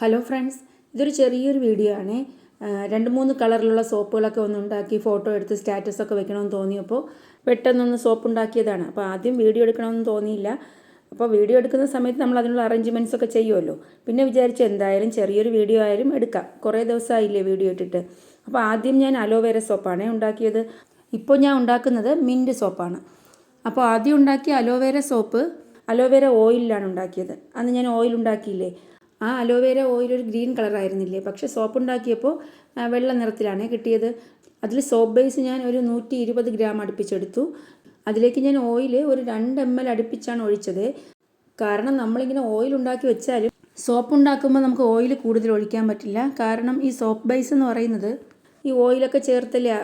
Hello friends ഇതൊരു ചെറിയൊരു video ആണ്. രണ്ട് മൂന്ന് കളറിലുള്ള സോപ്പുകളൊക്കെ ഒന്ന് ഉണ്ടാക്കി ഫോട്ടോ എടുത്ത് സ്റ്റാറ്റസൊക്കെ വെക്കണമെന്ന് തോന്നിയപ്പോൾ പെട്ടെന്നൊന്ന് സോപ്പ് ഉണ്ടാക്കിയതാണ് അപ്പോൾ ആദ്യം വീഡിയോ എടുക്കണമെന്ന് തോന്നിയില്ല. അപ്പോൾ വീഡിയോ എടുക്കുന്ന സമയത്ത് നമ്മൾ അതിനുള്ള അറേഞ്ച്മെന്റ്സ് ഒക്കെ ചെയ്യുമല്ലോ. പിന്നെ വിചാരിച്ചു എന്തായാലും ചെറിയൊരു വീഡിയോ ആയാലും എടുക്കാം. കുറേ ദിവസമായില്ലേ വീഡിയോ ഇട്ടിട്ട്. അപ്പോൾ ആദ്യം ഞാൻ അലോവേര സോപ്പാണ് ഉണ്ടാക്കിയത്. ഇപ്പോൾ ഞാൻ ഉണ്ടാക്കുന്നത് മിന്റ് സോപ്പാണ്. അപ്പോൾ ആദ്യം ഉണ്ടാക്കിയ അലോവേര സോപ്പ് അലോവേര ഓയിലിലാണ് ഉണ്ടാക്കിയത്. അന്ന് ഞാൻ ഓയിൽ ഉണ്ടാക്കിയില്ലേ? ആ അലോവേര ഓയിൽ ഒരു ഗ്രീൻ കളറായിരുന്നില്ലേ പക്ഷെ സോപ്പ് ഉണ്ടാക്കിയപ്പോൾ വെള്ള നിറത്തിലാണ് കിട്ടിയത്. അതിൽ സോപ്പ് ബേസ് ഞാൻ ഒരു നൂറ്റി ഇരുപത് ഗ്രാം അടുപ്പിച്ചെടുത്തു. അതിലേക്ക് ഞാൻ ഓയിൽ ഒരു രണ്ട് എം എൽ അടുപ്പിച്ചാണ് ഒഴിച്ചത്. കാരണം നമ്മളിങ്ങനെ ഓയിൽ ഉണ്ടാക്കി വെച്ചാലും സോപ്പ് ഉണ്ടാക്കുമ്പോൾ നമുക്ക് ഓയിൽ കൂടുതൽ ഒഴിക്കാൻ പറ്റില്ല. കാരണം ഈ സോപ്പ് ബേസ് എന്ന് പറയുന്നത് ഈ ഓയിലൊക്കെ ചേർത്തല്ലേ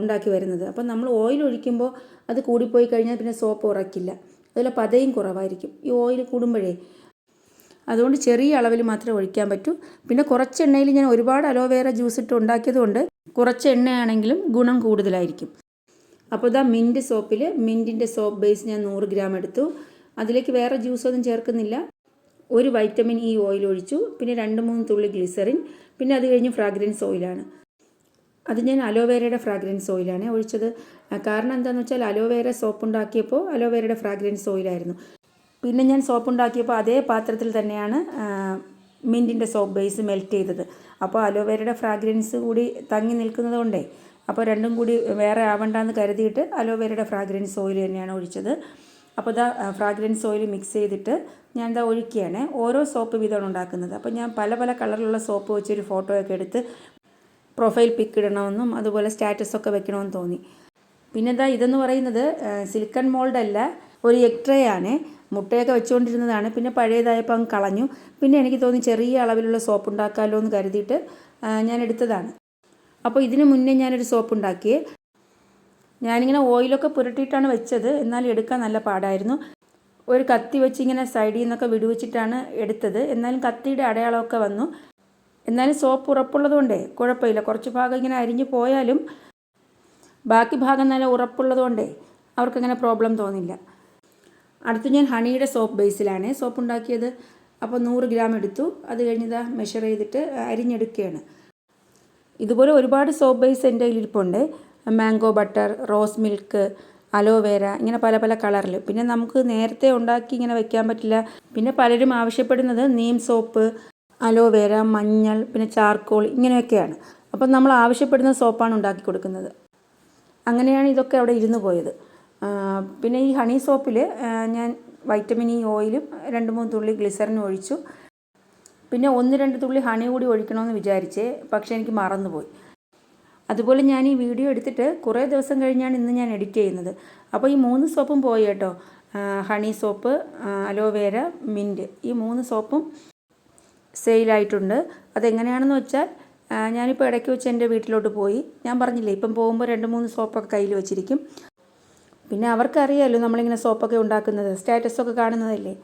ഉണ്ടാക്കി വരുന്നത്. അപ്പം നമ്മൾ ഓയിൽ ഒഴിക്കുമ്പോൾ അത് കൂടിപ്പോയി കഴിഞ്ഞാൽ പിന്നെ സോപ്പ് ഉറക്കില്ല. അതുപോലെ പതയും കുറവായിരിക്കും. ഈ ഓയിൽ കൂടുമ്പോഴേ അതുകൊണ്ട് ചെറിയ അളവിൽ മാത്രമേ ഒഴിക്കാൻ പറ്റൂ. പിന്നെ കുറച്ച് എണ്ണയിൽ ഞാൻ ഒരുപാട് അലോവേറ ജ്യൂസ് ഇട്ട് ഉണ്ടാക്കിയതുകൊണ്ട് കുറച്ച് എണ്ണയാണെങ്കിലും ഗുണം കൂടുതലായിരിക്കും. അപ്പോൾ ഇതാ മിന്റ് സോപ്പിൽ മിന്റിന്റെ സോപ്പ് ബേസ് ഞാൻ നൂറ് ഗ്രാം എടുത്തു. അതിലേക്ക് വേറെ ജ്യൂസൊന്നും ചേർക്കുന്നില്ല. ഒരു വൈറ്റമിൻ ഇ ഓയിൽ ഒഴിച്ചു. പിന്നെ രണ്ട് മൂന്ന് തുള്ളി ഗ്ലിസറിൻ. പിന്നെ അത് കഴിഞ്ഞ് ഫ്രാഗ്രൻസ് ഓയിലാണ്. അത് ഞാൻ അലോവേരയുടെ ഫ്രാഗ്രൻസ് ഓയിലാണ് ഒഴിച്ചത്. കാരണം എന്താണെന്ന് വെച്ചാൽ അലോവേര സോപ്പ് ഉണ്ടാക്കിയപ്പോൾ അലോവേരയുടെ ഫ്രാഗ്രൻസ് ഓയിലായിരുന്നു. പിന്നെ ഞാൻ സോപ്പ് ഉണ്ടാക്കിയപ്പോൾ അതേ പാത്രത്തിൽ തന്നെയാണ് മിന്റിന്റെ സോപ്പ് ബേസ് മെൽറ്റ് ചെയ്തത്. അപ്പോൾ അലോവേരയുടെ ഫ്രാഗ്രൻസ് കൂടി തങ്ങി നിൽക്കുന്നത് കൊണ്ടേ അപ്പോൾ രണ്ടും കൂടി വേറെ ആവണ്ടെന്ന് കരുതിയിട്ട് അലോവേരയുടെ ഫ്രാഗ്രൻസ് ഓയിൽ തന്നെയാണ് ഒഴിച്ചത്. അപ്പോൾ ഇതാ ഫ്രാഗ്രൻസ് ഓയിൽ മിക്സ് ചെയ്തിട്ട് ഞാൻ ഇതാ ഒഴിക്കുകയാണ്. ഓരോ സോപ്പ് വീതമാണ് ഉണ്ടാക്കുന്നത്. അപ്പോൾ ഞാൻ പല പല കളറിലുള്ള സോപ്പ് വെച്ചൊരു ഫോട്ടോയൊക്കെ എടുത്ത് പ്രൊഫൈൽ പിക്ക് ഇടണമെന്നും അതുപോലെ സ്റ്റാറ്റസൊക്കെ വെക്കണമെന്ന് തോന്നി. പിന്നെ എന്താ ഇതെന്ന് പറയുന്നത് സിലിക്കൺ മോൾഡ് അല്ല ഒരു എക്ട്രേ ആണ്. മുട്ടയൊക്കെ വെച്ചുകൊണ്ടിരുന്നതാണ്. പിന്നെ പഴയതായപ്പോൾ അങ്ങ് കളഞ്ഞു. പിന്നെ എനിക്ക് തോന്നി ചെറിയ അളവിലുള്ള സോപ്പ് ഉണ്ടാക്കാമല്ലോ എന്ന് കരുതിയിട്ട് ഞാൻ എടുത്തതാണ്. അപ്പോൾ ഇതിന് മുന്നേ ഞാനൊരു സോപ്പ് ഉണ്ടാക്കിയേ ഞാനിങ്ങനെ ഓയിലൊക്കെ പുരട്ടിയിട്ടാണ് വെച്ചത്. എന്നാലും എടുക്കാൻ നല്ല പാടായിരുന്നു. ഒരു കത്തി വെച്ച് ഇങ്ങനെ സൈഡിൽ നിന്നൊക്കെ വിടുവച്ചിട്ടാണ് എടുത്തത്. എന്നാലും കത്തിയുടെ അടയാളമൊക്കെ വന്നു. എന്നാലും സോപ്പ് ഉറപ്പുള്ളതുകൊണ്ട് കുഴപ്പമില്ല. കുറച്ച് ഭാഗം ഇങ്ങനെ അരിഞ്ഞു പോയാലും ബാക്കി ഭാഗം നല്ല ഉറപ്പുള്ളതുകൊണ്ടേ അവർക്കങ്ങനെ പ്രോബ്ലം തോന്നില്ല. അടുത്ത് ഞാൻ ഹണിയുടെ സോപ്പ് ബേസിലാണ്. സോപ്പ് ഉണ്ടാക്കിയത് അപ്പോൾ നൂറ് ഗ്രാം എടുത്തു. അത് കഴിഞ്ഞിതാ മെഷർ ചെയ്തിട്ട് അരിഞ്ഞെടുക്കുകയാണ്. ഇതുപോലെ ഒരുപാട് സോപ്പ് ബേസ് എന്റെ കയ്യിലിരിപ്പുണ്ട്. Mango butter rose milk aloe vera ഇങ്ങനെ പല പല കളറിൽ. പിന്നെ നമുക്ക് നേരത്തെ ഉണ്ടാക്കി ഇങ്ങനെ വെക്കാൻ പറ്റില്ല. പിന്നെ പലരും ആവശ്യപ്പെടുന്നത് നീം സോപ്പ് അലോവേര മഞ്ഞൾ പിന്നെ ചാർക്കോൾ ഇങ്ങനെയൊക്കെയാണ്. അപ്പം നമ്മൾ ആവശ്യപ്പെടുന്ന സോപ്പാണ് ഉണ്ടാക്കി കൊടുക്കുന്നത്. അങ്ങനെയാണ് ഇതൊക്കെ അവിടെ ഇരുന്ന് പോയത്. പിന്നെ ഈ ഹണി സോപ്പിൽ ഞാൻ വൈറ്റമിൻ ഇ ഓയിലും രണ്ട് മൂന്ന് തുള്ളി ഗ്ലിസറിനും ഒഴിച്ചു. പിന്നെ ഒന്ന് രണ്ട് തുള്ളി ഹണി കൂടി ഒഴിക്കണമെന്ന് വിചാരിച്ചേ പക്ഷേ എനിക്ക് മറന്നുപോയി. അതുപോലെ ഞാൻ ഈ വീഡിയോ എടുത്തിട്ട് കുറേ ദിവസം കഴിഞ്ഞാണ് ഇന്ന് ഞാൻ എഡിറ്റ് ചെയ്യുന്നത്. അപ്പോൾ ഈ മൂന്ന് സോപ്പും പോയി കേട്ടോ. ഹണി സോപ്പ് അലോവേര മിന്റ് ഈ മൂന്ന് സോപ്പും സെയിലായിട്ടുണ്ട് അതെങ്ങനെയാണെന്ന് വെച്ചാൽ ഞാനിപ്പോൾ ഇടയ്ക്ക് വെച്ച് എന്റെ വീട്ടിലോട്ട് പോയി. ഞാൻ പറഞ്ഞില്ലേ ഇപ്പം പോകുമ്പോൾ രണ്ട് മൂന്ന് സോപ്പൊക്കെ കയ്യിൽ വെച്ചിരിക്കും. പിന്നെ അവർക്കറിയാമല്ലോ നമ്മളിങ്ങനെ സോപ്പൊക്കെ ഉണ്ടാക്കുന്നത് സ്റ്റാറ്റസൊക്കെ കാണുന്നതല്ലേ?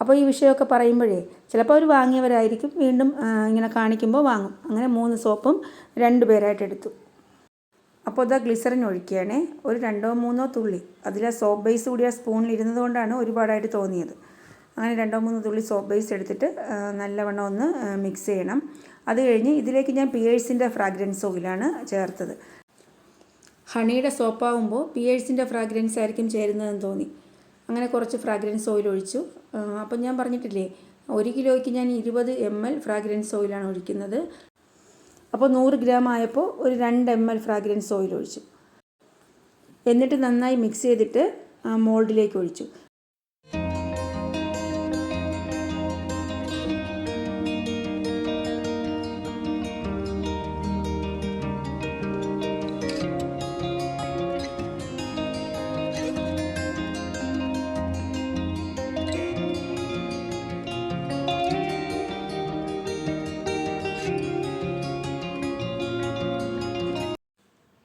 അപ്പോൾ ഈ വിഷയമൊക്കെ പറയുമ്പോഴേ ചിലപ്പോൾ അവർ വാങ്ങിയവരായിരിക്കും വീണ്ടും ഇങ്ങനെ കാണിക്കുമ്പോൾ വാങ്ങും. അങ്ങനെ മൂന്ന് സോപ്പും രണ്ട് പേരായിട്ട് എടുത്തു. അപ്പോൾ ഇതാ ഗ്ലിസറിൻ ഒഴിക്കുകയാണേ. ഒരു രണ്ടോ മൂന്നോ തുള്ളി. അതിൽ സോപ്പ് ബേസ് കൂടി ആ സ്പൂണിൽ ഇരുന്നത് കൊണ്ടാണ് ഒരുപാടായിട്ട് തോന്നിയത്. അങ്ങനെ രണ്ടോ മൂന്നോ തുള്ളി സോപ്പ് ബേസ് എടുത്തിട്ട് നല്ലവണ്ണം ഒന്ന് മിക്സ് ചെയ്യണം. അത് കഴിഞ്ഞ് ഇതിലേക്ക് ഞാൻ പിയേഴ്സിന്റെ ഫ്രാഗ്രൻസ് ഓയിലാണ് ചേർത്തത്. ഹണിയുടെ സോപ്പാകുമ്പോൾ പിയേഴ്സിന്റെ ഫ്രാഗ്രൻസ് ആയിരിക്കും ചേരുന്നതെന്ന് തോന്നി. അങ്ങനെ കുറച്ച് ഫ്രാഗ്രൻസ് ഓയിൽ ഒഴിച്ചു. അപ്പം ഞാൻ പറഞ്ഞിട്ടില്ലേ ഒരു കിലോയ്ക്ക് ഞാൻ ഇരുപത് എം എൽ ഫ്രാഗ്രൻസ് ഓയിലാണ് ഒഴിക്കുന്നത്. അപ്പോൾ നൂറ് ഗ്രാം ആയപ്പോൾ ഒരു രണ്ട് എം എൽ ഫ്രാഗ്രൻസ് ഓയിൽ ഒഴിച്ചു. എന്നിട്ട് നന്നായി മിക്സ് ചെയ്തിട്ട് മോൾഡിലേക്ക് ഒഴിച്ചു.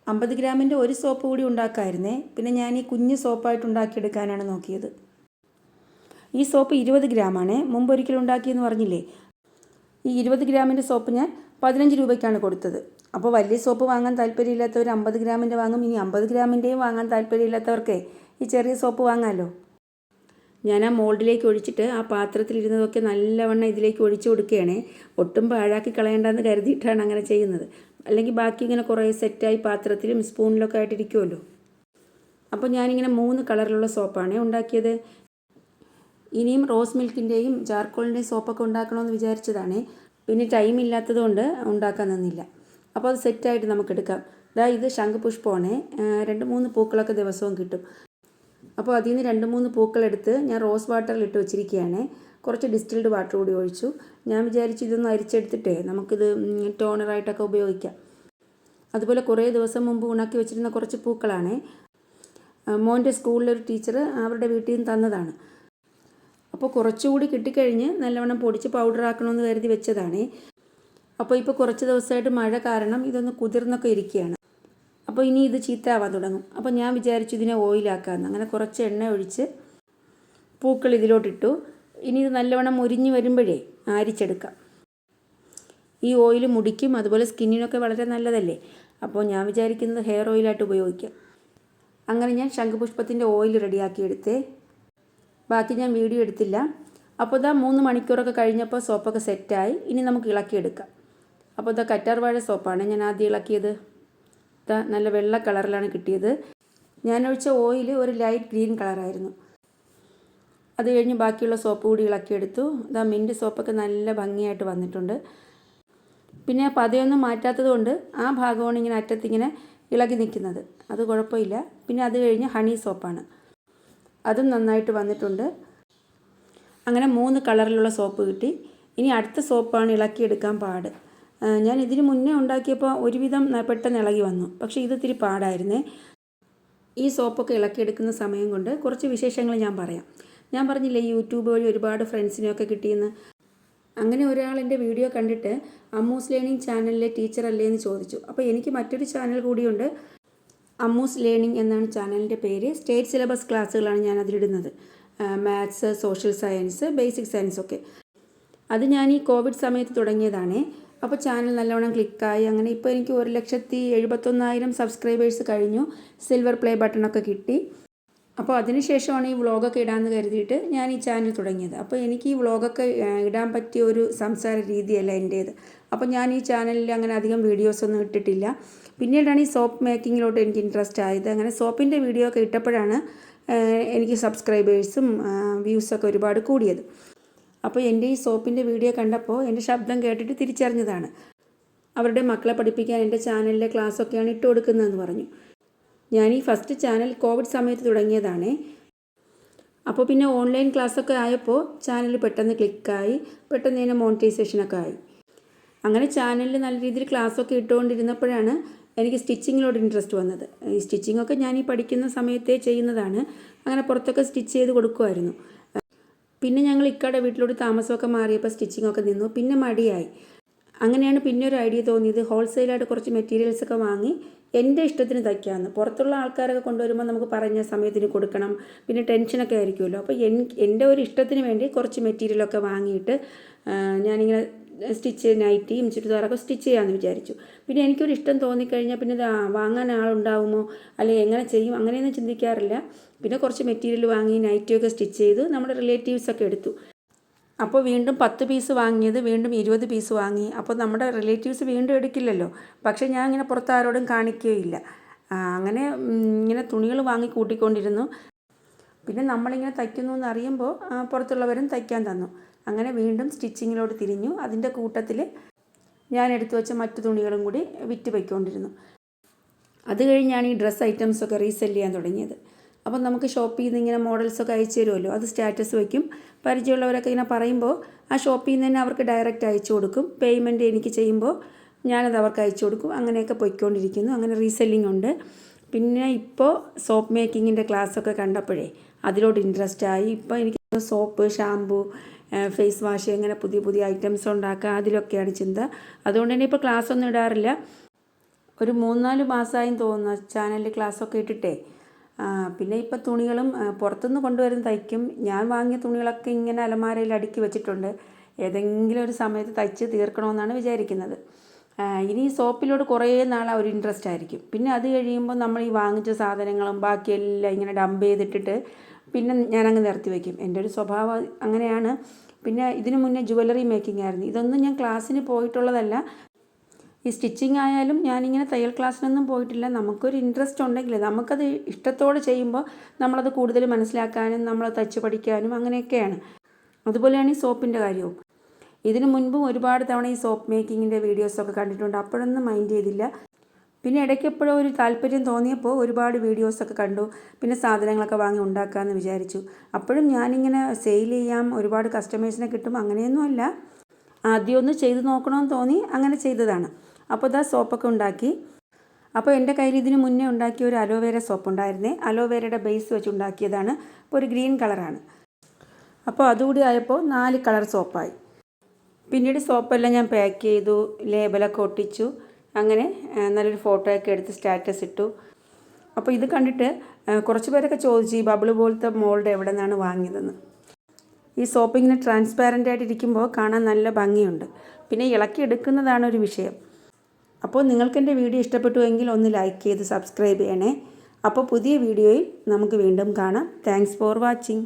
അമ്പത് ഗ്രാമിന്റെ ഒരു സോപ്പ് കൂടി ഉണ്ടാക്കാമായിരുന്നേ പിന്നെ ഞാൻ ഈ കുഞ്ഞ് സോപ്പായിട്ട് ഉണ്ടാക്കിയെടുക്കാനാണ് നോക്കിയത്. ഈ സോപ്പ് ഇരുപത് ഗ്രാമാണ്. മുമ്പ് ഒരിക്കലും ഉണ്ടാക്കിയെന്ന് പറഞ്ഞില്ലേ? ഈ ഇരുപത് ഗ്രാമിന്റെ സോപ്പ് ഞാൻ പതിനഞ്ച് രൂപയ്ക്കാണ് കൊടുത്തത്. അപ്പോൾ വലിയ സോപ്പ് വാങ്ങാൻ താല്പര്യമില്ലാത്തവർ അമ്പത് ഗ്രാമിന്റെ വാങ്ങും. ഇനി അമ്പത് ഗ്രാമിന്റെയും വാങ്ങാൻ താല്പര്യമില്ലാത്തവർക്ക് ഈ ചെറിയ സോപ്പ് വാങ്ങാമല്ലോ ഞാൻ ആ മോൾഡിലേക്ക് ഒഴിച്ചിട്ട് ആ പാത്രത്തിലിരുന്നതൊക്കെ നല്ലവണ്ണം ഇതിലേക്ക് ഒഴിച്ചു കൊടുക്കുകയാണ്. ഒട്ടും പാഴാക്കി കളയേണ്ടതെന്ന് കരുതിയിട്ടാണ് അങ്ങനെ ചെയ്യുന്നത്. അല്ലെങ്കിൽ ബാക്കി ഇങ്ങനെ കുറേ സെറ്റായി പാത്രത്തിലും സ്പൂണിലൊക്കെ ആയിട്ടിരിക്കുമല്ലോ അപ്പോൾ ഞാനിങ്ങനെ മൂന്ന് കളറിലുള്ള സോപ്പാണ് ഉണ്ടാക്കിയത്. ഇനിയും റോസ് മിൽക്കിന്റെയും ചാർക്കോളിന്റെയും സോപ്പൊക്കെ ഉണ്ടാക്കണമെന്ന് വിചാരിച്ചതാണ്. പിന്നെ ടൈം ഇല്ലാത്തതുകൊണ്ട് ഉണ്ടാക്കാൻ നിന്നില്ല. അപ്പോൾ അത് സെറ്റായിട്ട് നമുക്ക് എടുക്കാം. ഇതാ ഇത് ശംഖുപുഷ്പമാണ്. രണ്ട് മൂന്ന് പൂക്കളൊക്കെ ദിവസവും കിട്ടും. അപ്പോൾ അതിൽ നിന്ന് രണ്ട് മൂന്ന് പൂക്കളെടുത്ത് ഞാൻ റോസ് വാട്ടറിൽ ഇട്ട് വെച്ചിരിക്കുകയാണ്. കുറച്ച് ഡിസ്റ്റിൽഡ് വാട്ടർ കൂടി ഒഴിച്ചു. ഞാൻ വിചാരിച്ചു ഇതൊന്ന് അരിച്ചെടുത്തിട്ടേ നമുക്കിത് ടോണറായിട്ടൊക്കെ ഉപയോഗിക്കാം. അതുപോലെ കുറേ ദിവസം മുമ്പ് ഉണക്കി വെച്ചിരുന്ന കുറച്ച് പൂക്കളാണ്. മോന്റെ സ്കൂളിലൊരു ടീച്ചർ അവരുടെ വീട്ടിൽ നിന്ന് തന്നതാണ്. അപ്പോൾ കുറച്ചുകൂടി കിട്ടിക്കഴിഞ്ഞ് നല്ലവണ്ണം പൊടിച്ച് പൗഡർ ആക്കണമെന്ന് കരുതി വെച്ചതാണ്. അപ്പോൾ ഇപ്പോൾ കുറച്ച് ദിവസമായിട്ട് മഴ കാരണം ഇതൊന്ന് കുതിർന്നൊക്കെ ഇരിക്കുകയാണ്. അപ്പോൾ ഇനി ഇത് ചീത്തയാവാൻ തുടങ്ങും. അപ്പോൾ ഞാൻ വിചാരിച്ചു ഇതിനെ ഓയിലാക്കാമെന്ന് അങ്ങനെ കുറച്ച് എണ്ണ ഒഴിച്ച് പൂക്കൾ ഇതിലോട്ടിട്ടു. ഇനി ഇത് നല്ലവണ്ണം മുരിഞ്ഞ് വരുമ്പോഴേ ആരിച്ചെടുക്കാം ഈ ഓയിൽ മുടിക്കും അതുപോലെ സ്കിന്നിനൊക്കെ വളരെ നല്ലതല്ലേ? അപ്പോൾ ഞാൻ വിചാരിക്കുന്നത് ഹെയർ ഓയിലായിട്ട് ഉപയോഗിക്കാം. അങ്ങനെ ഞാൻ ശംഖുപുഷ്പത്തിന്റെ ഓയിൽ റെഡിയാക്കി എടുത്തേ ബാക്കി ഞാൻ വീഡിയോ എടുത്തില്ല. അപ്പോൾ ഇതാ മൂന്ന് മണിക്കൂറൊക്കെ കഴിഞ്ഞപ്പോൾ സോപ്പൊക്കെ സെറ്റായി. ഇനി നമുക്ക് ഇളക്കിയെടുക്കാം. അപ്പോൾ ഇതാ കറ്റാർ വാഴ സോപ്പാണ് ഞാൻ ആദ്യം ഇളക്കിയത്. ഇതാ നല്ല വെള്ള കളറിലാണ് കിട്ടിയത്. ഞാൻ ഒഴിച്ച ഓയിൽ ഒരു ലൈറ്റ് ഗ്രീൻ കളറായിരുന്നു. അത് കഴിഞ്ഞ് ബാക്കിയുള്ള സോപ്പ് കൂടി ഇളക്കിയെടുത്തു ഇതാ മിന്റ് സോപ്പൊക്കെ നല്ല ഭംഗിയായിട്ട് വന്നിട്ടുണ്ട്. പിന്നെ പതയൊന്നും മാറ്റാത്തത് കൊണ്ട് ആ ഭാഗമാണ് ഇങ്ങനെ അറ്റത്തിങ്ങനെ ഇളകി നിൽക്കുന്നത്. അത് കുഴപ്പമില്ല. പിന്നെ അത് കഴിഞ്ഞ് ഹണി സോപ്പാണ് അതും നന്നായിട്ട് വന്നിട്ടുണ്ട്. അങ്ങനെ മൂന്ന് കളറിലുള്ള സോപ്പ് കിട്ടി. ഇനി അടുത്ത സോപ്പാണ് ഇളക്കിയെടുക്കാൻ പാട്. ഞാൻ ഇതിന് മുന്നേ ഉണ്ടാക്കിയപ്പോൾ ഒരുവിധം പെട്ടെന്ന് ഇളകി വന്നു. പക്ഷേ ഇത് പാടായിരുന്നേ. ഈ സോപ്പൊക്കെ ഇളക്കിയെടുക്കുന്ന സമയം കൊണ്ട് കുറച്ച് വിശേഷങ്ങൾ ഞാൻ പറയാം. ഞാൻ പറഞ്ഞില്ലേ യൂട്യൂബ് വഴി ഒരുപാട് ഫ്രണ്ട്സിനെയൊക്കെ കിട്ടിയെന്ന്. അങ്ങനെ ഒരാൾ എന്റെ വീഡിയോ കണ്ടിട്ട് അമ്മൂസ് ലേണിംഗ് ചാനലിലെ ടീച്ചർ അല്ലേ? എന്ന് ചോദിച്ചു. അപ്പോൾ എനിക്ക് മറ്റൊരു ചാനൽ കൂടിയുണ്ട് അമ്മൂസ് ലേണിംഗ് എന്നാണ് ചാനലിന്റെ പേര്. സ്റ്റേറ്റ് സിലബസ് ക്ലാസ്സുകളാണ് ഞാൻ അതിലിടുന്നത്. Maths social science basic science ഒക്കെ. അത് ഞാൻ ഈ കോവിഡ് സമയത്ത് തുടങ്ങിയതാണേ. അപ്പോൾ ചാനൽ നല്ലവണ്ണം ക്ലിക്കായി. അങ്ങനെ ഇപ്പോൾ എനിക്ക് ഒരു ലക്ഷത്തി എഴുപത്തൊന്നായിരം സബ്സ്ക്രൈബേഴ്സ് കഴിഞ്ഞു. സിൽവർ പ്ലേ ബട്ടണൊക്കെ കിട്ടി. അപ്പോൾ അതിനുശേഷമാണ് ഈ വ്ളോഗൊക്കെ ഇടാമെന്ന് കരുതിയിട്ട് ഞാൻ ഈ ചാനൽ തുടങ്ങിയത്. അപ്പോൾ എനിക്ക് ഈ വ്ളോഗൊക്കെ ഇടാൻ പറ്റിയ ഒരു സംസാര രീതിയല്ല എന്റേത് അപ്പോൾ ഞാൻ ഈ ചാനലിൽ അങ്ങനെ അധികം വീഡിയോസൊന്നും ഇട്ടിട്ടില്ല. പിന്നീടാണ് ഈ സോപ്പ് മേക്കിങ്ങിലോട്ട് എനിക്ക് ഇൻട്രസ്റ്റ് ആയത്. അങ്ങനെ സോപ്പിന്റെ വീഡിയോ ഒക്കെ ഇട്ടപ്പോഴാണ് എനിക്ക് സബ്സ്ക്രൈബേഴ്സും വ്യൂസൊക്കെ ഒരുപാട് കൂടിയത്. അപ്പോൾ എന്റെ ഈ സോപ്പിന്റെ വീഡിയോ കണ്ടപ്പോൾ എന്റെ ശബ്ദം കേട്ടിട്ട് തിരിച്ചറിഞ്ഞതാണ്. അവരുടെ മക്കളെ പഠിപ്പിക്കാൻ എന്റെ ചാനലിലെ ക്ലാസ്സൊക്കെയാണ് ഇട്ട് കൊടുക്കുന്നതെന്ന് പറഞ്ഞു. ഞാൻ ഈ ഫസ്റ്റ് ചാനൽ കോവിഡ് സമയത്ത് തുടങ്ങിയതാണ്. അപ്പോൾ പിന്നെ ഓൺലൈൻ ക്ലാസ്സൊക്കെ ആയപ്പോൾ ചാനൽ പെട്ടെന്ന് ക്ലിക്കായി പെട്ടെന്ന് തന്നെ മോണിറ്റൈസേഷനൊക്കെ ആയി. അങ്ങനെ ചാനലിൽ നല്ല രീതിയിൽ ക്ലാസ്സൊക്കെ ഇട്ടുകൊണ്ടിരുന്നപ്പോഴാണ് എനിക്ക് സ്റ്റിച്ചിങ്ങിലോട് ഇൻട്രസ്റ്റ് വന്നത്. ഈ സ്റ്റിച്ചിങ്ങൊക്കെ ഞാൻ ഈ പഠിക്കുന്ന സമയത്തേ ചെയ്യുന്നതാണ്. അങ്ങനെ പുറത്തൊക്കെ സ്റ്റിച്ച് ചെയ്ത് കൊടുക്കുമായിരുന്നു പിന്നെ ഞങ്ങൾ ഇക്കാടെ വീട്ടിലോട്ട് താമസമൊക്കെ മാറിയപ്പോൾ സ്റ്റിച്ചിങ്ങൊക്കെ നിന്നു. പിന്നെ മടിയായി. അങ്ങനെയാണ് പിന്നെ ഒരു ഐഡിയ തോന്നിയത്. ഹോൾസെയിലായിട്ട് കുറച്ച് മെറ്റീരിയൽസൊക്കെ വാങ്ങി എന്റെ ഇഷ്ടത്തിന് തയ്ക്കാമെന്ന്. പുറത്തുള്ള ആൾക്കാരൊക്കെ കൊണ്ടുവരുമ്പോൾ നമുക്ക് പറഞ്ഞ സമയത്തിന് കൊടുക്കണം. പിന്നെ ടെൻഷനൊക്കെ ആയിരിക്കുമല്ലോ. അപ്പോൾ എൻ എന്റെ ഒരു ഇഷ്ടത്തിന് വേണ്ടി കുറച്ച് മെറ്റീരിയലൊക്കെ വാങ്ങിയിട്ട് ഞാനിങ്ങനെ സ്റ്റിച്ച് നൈറ്റിയും ചുരിദാറൊക്കെ സ്റ്റിച്ച് ചെയ്യാമെന്ന് വിചാരിച്ചു. പിന്നെ എനിക്കൊരു ഇഷ്ടം തോന്നിക്കഴിഞ്ഞാൽ പിന്നെ ഇത് വാങ്ങാൻ ആളുണ്ടാവുമോ? അല്ലെങ്കിൽ എങ്ങനെ ചെയ്യും? അങ്ങനെയൊന്നും ചിന്തിക്കാറില്ല. പിന്നെ കുറച്ച് മെറ്റീരിയൽ വാങ്ങി നൈറ്റിയൊക്കെ സ്റ്റിച്ച് ചെയ്ത് നമ്മുടെ റിലേറ്റീവ്സൊക്കെ എടുത്തു. അപ്പോൾ വീണ്ടും പത്ത് പീസ് വാങ്ങിയത് വീണ്ടും ഇരുപത് പീസ് വാങ്ങി. അപ്പോൾ നമ്മുടെ റിലേറ്റീവ്സ് വീണ്ടും എടുക്കില്ലല്ലോ. പക്ഷേ ഞാൻ ഇങ്ങനെ പുറത്ത് ആരോടും കാണിക്കുകയില്ല. അങ്ങനെ ഇങ്ങനെ തുണികൾ വാങ്ങി കൂട്ടിക്കൊണ്ടിരുന്നു. പിന്നെ നമ്മളിങ്ങനെ തയ്ക്കുന്നു എന്ന് അറിയുമ്പോൾ പുറത്തുള്ളവരും തയ്ക്കാൻ തന്നു. അങ്ങനെ വീണ്ടും സ്റ്റിച്ചിങ്ങിലോട്ട് തിരിഞ്ഞു. അതിന്റെ കൂട്ടത്തിൽ ഞാൻ എടുത്തു വെച്ച മറ്റു തുണികളും കൂടി വിറ്റ് പൊയ്ക്കൊണ്ടിരുന്നു. അത് കഴിഞ്ഞാണ് ഈ ഡ്രസ്സ് ഐറ്റംസൊക്കെ റീസെൽ ചെയ്യാൻ തുടങ്ങിയത്. അപ്പം നമുക്ക് ഷോപ്പ് നിന്ന് ഇങ്ങനെ മോഡൽസൊക്കെ അയച്ചു തരുമല്ലോ? അത് സ്റ്റാറ്റസ് വയ്ക്കും. പരിചയമുള്ളവരൊക്കെ ഇങ്ങനെ പറയുമ്പോൾ ആ ഷോപ്പിൽ നിന്ന് തന്നെ അവർക്ക് ഡയറക്റ്റ് അയച്ചു കൊടുക്കും. പേയ്മെന്റ് എനിക്ക് ചെയ്യുമ്പോൾ ഞാനത് അവർക്ക് അയച്ചു കൊടുക്കും. അങ്ങനെയൊക്കെ പൊയ്ക്കൊണ്ടിരിക്കുന്നു. അങ്ങനെ റീസെല്ലിംഗ് ഉണ്ട്. പിന്നെ ഇപ്പോൾ സോപ്പ് മേക്കിങ്ങിന്റെ ക്ലാസ്സൊക്കെ കണ്ടപ്പോഴേ അതിലോട്ട് ഇൻട്രസ്റ്റ് ആയി. ഇപ്പോൾ എനിക്ക് സോപ്പ് ഷാമ്പു ഫേസ് വാഷ് അങ്ങനെ പുതിയ പുതിയ ഐറ്റംസ് ഉണ്ടാക്കുക അതിലൊക്കെയാണ് ചിന്ത. അതുകൊണ്ട് തന്നെ ഇപ്പോൾ ക്ലാസ്സൊന്നും ഇടാറില്ല. ഒരു മൂന്നാൽ മാസമായും തോന്നുന്നു. ചാനലിൽ ക്ലാസ്സൊക്കെ ഇട്ടിട്ടേ. പിന്നെ ഇപ്പോൾ തുണികളും പുറത്തുനിന്ന് കൊണ്ടുവരും തയ്ക്കും ഞാൻ വാങ്ങിയ തുണികളൊക്കെ ഇങ്ങനെ അലമാരയിൽ അടുക്കി വെച്ചിട്ടുണ്ട്. ഏതെങ്കിലും ഒരു സമയത്ത് തയ്ച്ച് തീർക്കണമെന്നാണ് വിചാരിക്കുന്നത്. ഇനി സോപ്പിലോട് കുറേ നാൾ ഒരു ഇൻട്രസ്റ്റ് ആയിരിക്കും. പിന്നെ അത് കഴിയുമ്പോൾ നമ്മൾ ഈ വാങ്ങിച്ച സാധനങ്ങളും ബാക്കിയെല്ലാം ഇങ്ങനെ ഡംപ് ചെയ്തിട്ടിട്ട് പിന്നെ ഞാനങ്ങ് നിർത്തി വയ്ക്കും എന്റെ ഒരു സ്വഭാവം അങ്ങനെയാണ്. പിന്നെ ഇതിനു മുന്നേ ജുവല്ലറി മേക്കിംഗ് ആയിരുന്നു. ഇതൊന്നും ഞാൻ ക്ലാസ്സിന് പോയിട്ടുള്ളതല്ല. ഈ സ്റ്റിച്ചിങ് ആയാലും ഞാനിങ്ങനെ തയ്യൽ ക്ലാസ്സിനൊന്നും പോയിട്ടില്ല. നമുക്കൊരു ഇൻട്രസ്റ്റ് ഉണ്ടെങ്കിൽ നമുക്കത് ഇഷ്ടത്തോടെ ചെയ്യുമ്പോൾ നമ്മളത് കൂടുതൽ മനസ്സിലാക്കാനും നമ്മൾ തയ്ച്ച് പഠിക്കാനും അങ്ങനെയൊക്കെയാണ്. അതുപോലെയാണ് ഈ സോപ്പിന്റെ കാര്യവും. ഇതിനു മുൻപും ഒരുപാട് തവണ ഈ സോപ്പ് മേക്കിങ്ങിന്റെ വീഡിയോസൊക്കെ കണ്ടിട്ടുണ്ട്. അപ്പോഴൊന്നും മൈൻഡ് ചെയ്തില്ല. പിന്നെ ഇടയ്ക്ക് എപ്പോഴോ ഒരു താല്പര്യം തോന്നിയപ്പോൾ ഒരുപാട് വീഡിയോസൊക്കെ കണ്ടു. പിന്നെ സാധനങ്ങളൊക്കെ വാങ്ങി ഉണ്ടാക്കാമെന്ന് വിചാരിച്ചു. അപ്പോഴും ഞാനിങ്ങനെ സെയിൽ ചെയ്യാം ഒരുപാട് കസ്റ്റമേഴ്സിനെ കിട്ടും അങ്ങനെയൊന്നുമല്ല. ആദ്യമൊന്ന് ചെയ്ത് നോക്കണമെന്ന് തോന്നി അങ്ങനെ ചെയ്തതാണ്. അപ്പോൾ ഇതാ സോപ്പൊക്കെ ഉണ്ടാക്കി. അപ്പോൾ എന്റെ കയ്യിൽ ഇതിന് മുന്നേ ഉണ്ടാക്കിയ ഒരു അലോവേര സോപ്പ് ഉണ്ടായിരുന്നേ അലോവേരയുടെ ബേസ് വെച്ച് ഉണ്ടാക്കിയതാണ്. അപ്പോൾ ഒരു ഗ്രീൻ കളറാണ്. അപ്പോൾ അതുകൂടി ആയപ്പോൾ നാല് കളർ സോപ്പായി. പിന്നീട് സോപ്പെല്ലാം ഞാൻ പാക്ക് ചെയ്തു ലേബലൊക്കെ ഒട്ടിച്ചു. അങ്ങനെ നല്ലൊരു ഫോട്ടോയൊക്കെ എടുത്ത് സ്റ്റാറ്റസ് ഇട്ടു. അപ്പോൾ ഇത് കണ്ടിട്ട് കുറച്ച് പേരൊക്കെ ചോദിച്ചു ഈ ബബിൾ പോലത്തെ മോൾഡ് എവിടെ നിന്നാണ് വാങ്ങിയതെന്ന്? ഈ സോപ്പ് ഇങ്ങനെ ട്രാൻസ്പാരന്റ് ആയിട്ട് ഇരിക്കുമ്പോൾ കാണാൻ നല്ല ഭംഗിയുണ്ട്. പിന്നെ ഇളക്കി എടുക്കുന്നതാണ് ഒരു വിഷയം. അപ്പോൾ നിങ്ങൾക്ക് എന്റെ വീഡിയോ ഇഷ്ടപ്പെട്ടുവെങ്കിൽ ഒന്ന് ലൈക്ക് ചെയ്ത് സബ്സ്ക്രൈബ് ചെയ്യണേ. അപ്പോൾ പുതിയ വീഡിയോയിൽ നമുക്ക് വീണ്ടും കാണാം. Thanks for watching.